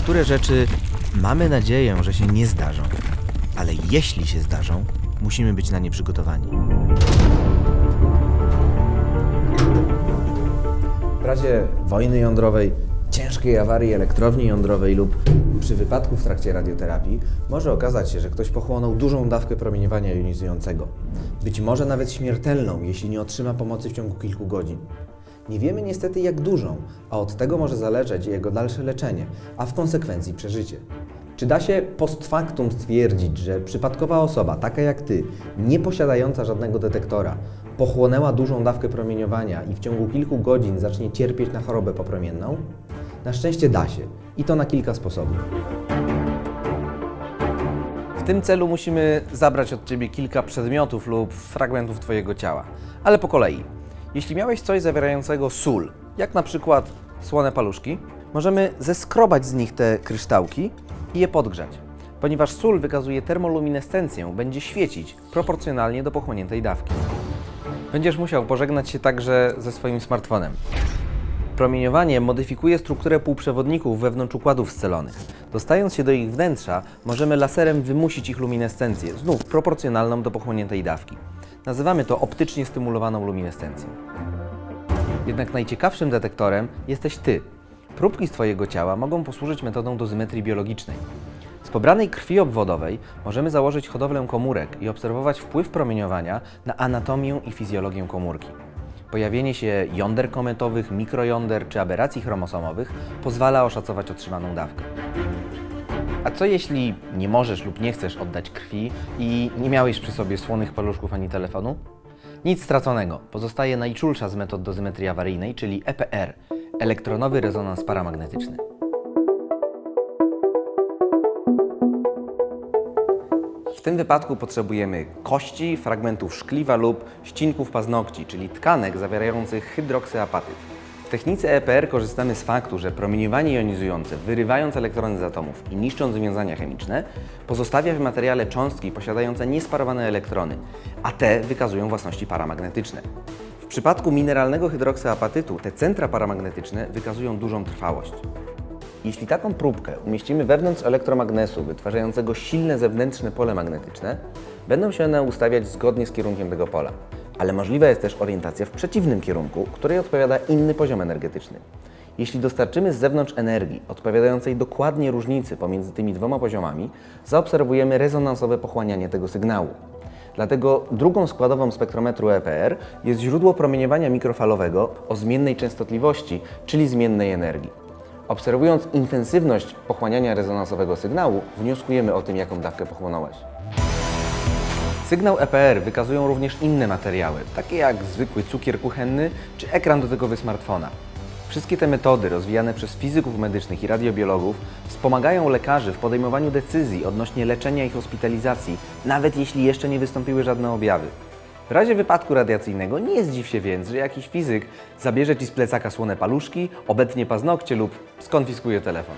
Niektóre rzeczy mamy nadzieję, że się nie zdarzą, ale jeśli się zdarzą, musimy być na nie przygotowani. W razie wojny jądrowej, ciężkiej awarii elektrowni jądrowej lub przy wypadku w trakcie radioterapii może okazać się, że ktoś pochłonął dużą dawkę promieniowania jonizującego. Być może nawet śmiertelną, jeśli nie otrzyma pomocy w ciągu kilku godzin. Nie wiemy niestety jak dużą, a od tego może zależeć jego dalsze leczenie, a w konsekwencji przeżycie. Czy da się post factum stwierdzić, że przypadkowa osoba, taka jak ty, nie posiadająca żadnego detektora, pochłonęła dużą dawkę promieniowania i w ciągu kilku godzin zacznie cierpieć na chorobę popromienną? Na szczęście da się i to na kilka sposobów. W tym celu musimy zabrać od Ciebie kilka przedmiotów lub fragmentów Twojego ciała. Ale po kolei. Jeśli miałeś coś zawierającego sól, jak na przykład słone paluszki, możemy zeskrobać z nich te kryształki i je podgrzać. Ponieważ sól wykazuje termoluminescencję, będzie świecić proporcjonalnie do pochłoniętej dawki. Będziesz musiał pożegnać się także ze swoim smartfonem. Promieniowanie modyfikuje strukturę półprzewodników wewnątrz układów scelonych. Dostając się do ich wnętrza, możemy laserem wymusić ich luminescencję, znów proporcjonalną do pochłoniętej dawki. Nazywamy to optycznie stymulowaną luminescencją. Jednak najciekawszym detektorem jesteś Ty. Próbki z Twojego ciała mogą posłużyć metodą dozymetrii biologicznej. Z pobranej krwi obwodowej możemy założyć hodowlę komórek i obserwować wpływ promieniowania na anatomię i fizjologię komórki. Pojawienie się jąder kometowych, mikrojąder czy aberracji chromosomowych pozwala oszacować otrzymaną dawkę. A co jeśli nie możesz lub nie chcesz oddać krwi i nie miałeś przy sobie słonych paluszków ani telefonu? Nic straconego. Pozostaje najczulsza z metod dozymetrii awaryjnej, czyli EPR elektronowy rezonans paramagnetyczny. W tym wypadku potrzebujemy kości, fragmentów szkliwa lub ścinków paznokci, czyli tkanek zawierających hydroksyapatyt. Technice EPR korzystamy z faktu, że promieniowanie jonizujące, wyrywając elektrony z atomów i niszcząc związania chemiczne, pozostawia w materiale cząstki posiadające niesparowane elektrony, a te wykazują własności paramagnetyczne. W przypadku mineralnego hydroksyapatytu te centra paramagnetyczne wykazują dużą trwałość. Jeśli taką próbkę umieścimy wewnątrz elektromagnesu wytwarzającego silne zewnętrzne pole magnetyczne, będą się one ustawiać zgodnie z kierunkiem tego pola. Ale możliwa jest też orientacja w przeciwnym kierunku, której odpowiada inny poziom energetyczny. Jeśli dostarczymy z zewnątrz energii odpowiadającej dokładnie różnicy pomiędzy tymi dwoma poziomami, zaobserwujemy rezonansowe pochłanianie tego sygnału. Dlatego drugą składową spektrometru EPR jest źródło promieniowania mikrofalowego o zmiennej częstotliwości, czyli zmiennej energii. Obserwując intensywność pochłaniania rezonansowego sygnału, wnioskujemy o tym, jaką dawkę pochłonąłeś. Sygnał EPR wykazują również inne materiały, takie jak zwykły cukier kuchenny czy ekran dotykowy smartfona. Wszystkie te metody, rozwijane przez fizyków medycznych i radiobiologów, wspomagają lekarzy w podejmowaniu decyzji odnośnie leczenia i hospitalizacji, nawet jeśli jeszcze nie wystąpiły żadne objawy. W razie wypadku radiacyjnego nie zdziw się więc, że jakiś fizyk zabierze Ci z plecaka słone paluszki, obetnie paznokcie lub skonfiskuje telefon.